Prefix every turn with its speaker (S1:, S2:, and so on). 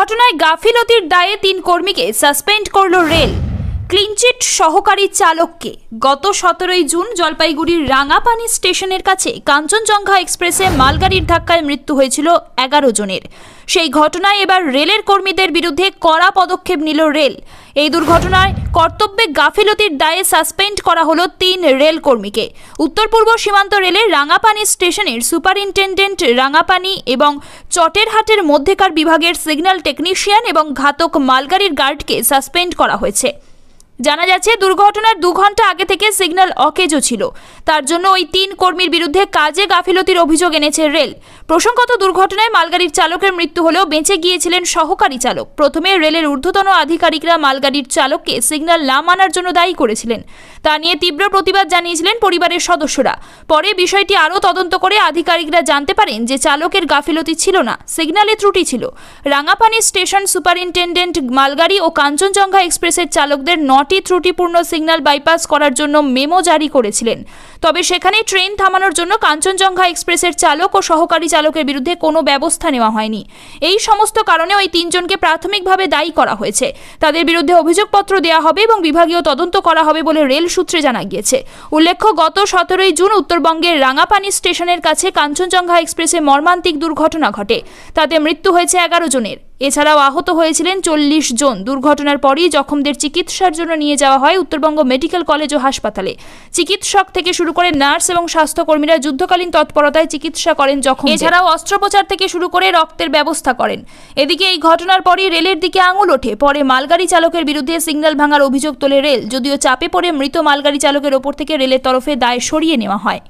S1: দুর্ঘটনায় গাফিলতির দায়ে তিন কর্মীকে সাসপেন্ড করল রেল। ক্লিনচিট সহকারী চালককে গত সতেরোই জুন জলপাইগুড়ির রাঙাপানি স্টেশনের কাছে কাঞ্চনজঙ্ঘা এক্সপ্রেসে মালগাড়ির ধাক্কায় মৃত্যু হয়েছিল এগারো জনের। সেই ঘটনায় এবার রেলের কর্মীদের বিরুদ্ধে কড়া পদক্ষেপ নিল রেল। এই দুর্ঘটনায় কর্তব্যে গাফিলতির দায়ে সাসপেন্ড করা হলো তিন রেল কর্মীকে। উত্তর পূর্ব সীমান্ত রেলের রাঙাপানি স্টেশনের সুপারিনটেন্ডেন্ট রাঙাপানি এবং চটেরহাটের মধ্যেকার বিভাগের সিগন্যাল টেকনিশিয়ান এবং ঘাতক মালগাড়ির গার্ডকে সাসপেন্ড করা হয়েছে। জানা যাচ্ছে, দুর্ঘটনার দু ঘণ্টা আগে থেকে সিগন্যাল অকেজো ছিল। তার জন্য ওই তিন কর্মীর বিরুদ্ধে কাজে গাফিলতির অভিযোগ এনেছে রেল। প্রসঙ্গত, দুর্ঘটনায় মালগাড়ির চালকের মৃত্যু হলেও বেঁচে গিয়েছিলেন সহকারী চালক। প্রথমে রেলের ঊর্ধ্বতন আধিকারিকরা মালগাড়ির চালককে সিগন্যাল না মানার জন্য দায়ী করেছিলেন। তা নিয়ে তীব্র প্রতিবাদ জানিয়েছিলেন পরিবারের সদস্যরা। পরে বিষয়টি আরও তদন্ত করে আধিকারিকরা জানতে পারেন যে চালকের গাফিলতি ছিল না, সিগন্যালে ত্রুটি ছিল। রাঙাপানি স্টেশন সুপারিনটেন্ডেন্ট মালগাড়ি ও কাঞ্চনজঙ্ঘা এক্সপ্রেসের চালকদের নটি ত্রুটিপূর্ণ সিগন্যাল বাইপাস করার জন্য মেমো জারি করেছিলেন। তবে সেখানে ট্রেন থামানোর জন্য কাঞ্চনজঙ্ঘা এক্সপ্রেসের চালক ও সহকারী চালকের বিরুদ্ধে কোনো ব্যবস্থা নেওয়া হয়নি। এই সমস্ত কারণে ওই তিনজনকে প্রাথমিকভাবে দায়ী করা হয়েছে। তাদের বিরুদ্ধে অভিযোগপত্র দেওয়া হবে এবং বিভাগীয় তদন্ত করা হবে বলে রেল সূত্রে জানা গিয়েছে। উল্লেখ্য, গত সতেরোই জুন উত্তরবঙ্গের রাঙাপানি স্টেশনের কাছে কাঞ্চনজঙ্ঘা এক্সপ্রেসে মর্মান্তিক দুর্ঘটনা ঘটে। তাতে মৃত্যু হয়েছে এগারো জনের। এছাড়াও আহত হয়েছিলেন চল্লিশ জন। দুর্ঘটনার পরই জখমদের চিকিৎসার জন্য নিয়ে যাওয়া হয় উত্তরবঙ্গ মেডিকেল কলেজ ও হাসপাতালে। চিকিৎসক থেকে শুরু করে নার্স এবং স্বাস্থ্যকর্মীরা যুদ্ধকালীন তৎপরতায় চিকিৎসা করেন যখন এছাড়াও অস্ত্রোপচার থেকে শুরু করে রক্তের ব্যবস্থা করেন। এদিকে এই ঘটনার পরই রেলের দিকে আঙুল ওঠে। পরে মালগাড়ি চালকের বিরুদ্ধে সিগন্যাল ভাঙার অভিযোগ তোলে রেল। যদিও চাপে পড়ে মৃত মালগাড়ি চালকের ওপর থেকে রেলের তরফে দায় সরিয়ে নেওয়া হয়।